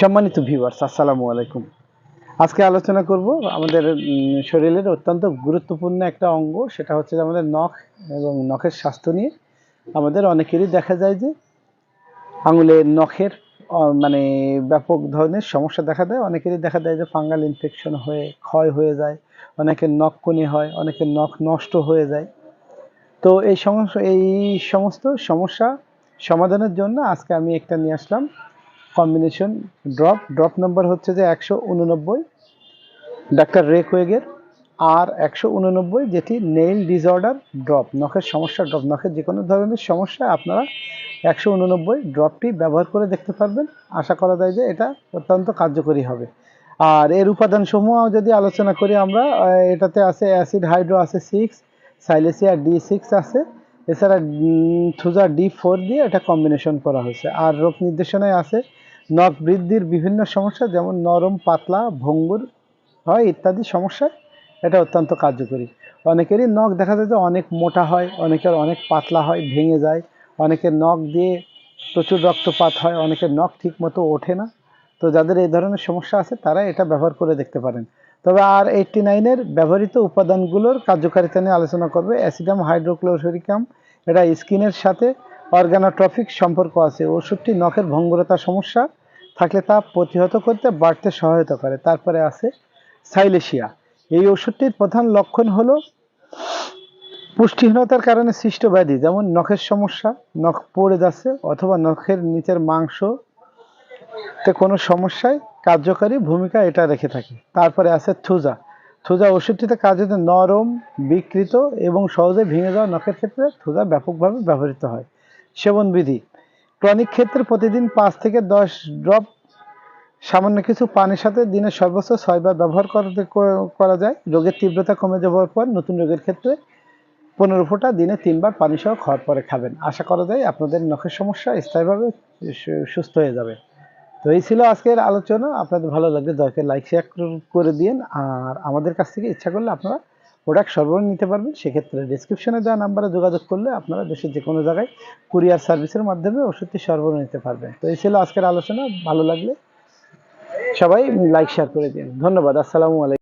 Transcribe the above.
সম্মানিত ভিউয়ার্স আসসালামু আলাইকুম। আজকে আলোচনা করব আমাদের শরীরের অত্যন্ত গুরুত্বপূর্ণ একটা অঙ্গ, সেটা হচ্ছে আমাদের নখ এবং নখের স্বাস্থ্য নিয়ে। আমাদের অনেকেরই দেখা যায় যে আঙুলের নখের মানে ব্যাপক ধরনের সমস্যা দেখা দেয়। অনেকেরই দেখা দেয় যে ফাঙ্গাল ইনফেকশন হয়ে, ক্ষয় হয়ে যায়। অনেকের নখ কনি হয়, অনেকের নখ নষ্ট হয়ে যায়। তো এই সমস্যা এই সমস্ত সমস্যা সমাধানের জন্য আজকে আমি একটা নিয়ে আসলাম। কম্বিনেশন ড্রপ ড্রপ নাম্বার হচ্ছে যে একশো উননব্বই। ডাক্তার রেকওয়েগের আর একশো উননব্বই যেটি নেইল ডিসঅর্ডার ড্রপ নখের সমস্যা ড্রপ নখের যে কোনো ধরনের সমস্যা আপনারা একশো উননব্বই ড্রপটি ব্যবহার করে দেখতে পারবেন। আশা করা যায় যে এটা অত্যন্ত কার্যকরী হবে। আর এর উপাদানসমূহ যদি আলোচনা করি আমরা এটাতে আছে অ্যাসিড হাইড্রো আছে সিক্স সাইলেসিয়া ডি সিক্স আছে। এছাড়া থুজা ডি ফোর দিয়ে এটা কম্বিনেশন করা হয়েছে। আর রোগ নির্দেশনায় আছে নখ বৃদ্ধির বিভিন্ন সমস্যা, যেমন নরম, পাতলা, ভঙ্গুর, হয় ইত্যাদি সমস্যায় এটা অত্যন্ত কার্যকরী। অনেকেরই নখ দেখা যায় যে অনেক মোটা হয়, অনেকের অনেক পাতলা হয়, ভেঙে যায়। অনেকের নখ দিয়ে প্রচুর রক্তপাত হয়, অনেকের নখ ঠিক মতো ওঠে না। তো যাদের এই ধরনের সমস্যা আছে, তারা এটা ব্যবহার করে দেখতে পারেন। তবে আর এইটটি নাইনের ব্যবহৃত উপাদানগুলোর কার্যকারিতা নিয়ে আলোচনা করবে অ্যাসিডাম হাইড্রোক্লোরিকাম। এটা স্কিনের সাথে অর্গানোট্রফিক সম্পর্ক আছে। ওষুধটি নখের ভঙ্গুরতা সমস্যা থাকলে তা প্রতিহত করতে বাড়তে সহায়তা করে। তারপরে আছে সাইলেশিয়া। এই ওষুধটির প্রধান লক্ষণ হলো পুষ্টিহীনতার কারণে সৃষ্ট ব্যাধি, যেমন নখের সমস্যা, নখ পড়ে যাচ্ছে অথবা নখের নিচের মাংস তে কোনো সমস্যায় কার্যকারী ভূমিকা এটা রেখে থাকে। তারপরে আছে থুজা। থুজা ওষুধটিতে কাজ হতে নরম, বিকৃত এবং সহজে ভেঙে যাওয়া নখের ক্ষেত্রে থুজা ব্যাপকভাবে ব্যবহৃত হয়। সেবন বিধি ক্রনিক ক্ষেত্রে প্রতিদিন পাঁচ থেকে দশ ড্রপ সামান্য কিছু পানির সাথে দিনে সর্বোচ্চ ছয়বার ব্যবহার করতে করা যায়। রোগের তীব্রতা কমে যাওয়ার পর নতুন রোগের ক্ষেত্রে পনেরো ফোঁটা দিনে তিনবার পানি সহ খাওয়ার পরে খাবেন। আশা করা যায় আপনাদের নখের সমস্যা স্থায়ীভাবে সুস্থ হয়ে যাবে। তো এই ছিল আজকের আলোচনা। আপনাদের ভালো লাগলে দয়া করে লাইক শেয়ার করে দিন আর আমাদের কাছ থেকে ইচ্ছা করলে আপনারা প্রোডাক্ট সরবরাহ নিতে পারবেন, সেক্ষেত্রে ডিসক্রিপশনে দেওয়া নাম্বারে যোগাযোগ করলে আপনারা দেশের যে কোনো জায়গায় কুরিয়ার সার্ভিসের মাধ্যমে ওষুধটি সরবরাহ নিতে পারবেন। তো এই ছিল আজকের আলোচনা, ভালো লাগলে সবাই লাইক শেয়ার করে দিন। ধন্যবাদ, আসসালামু আলাইকুম।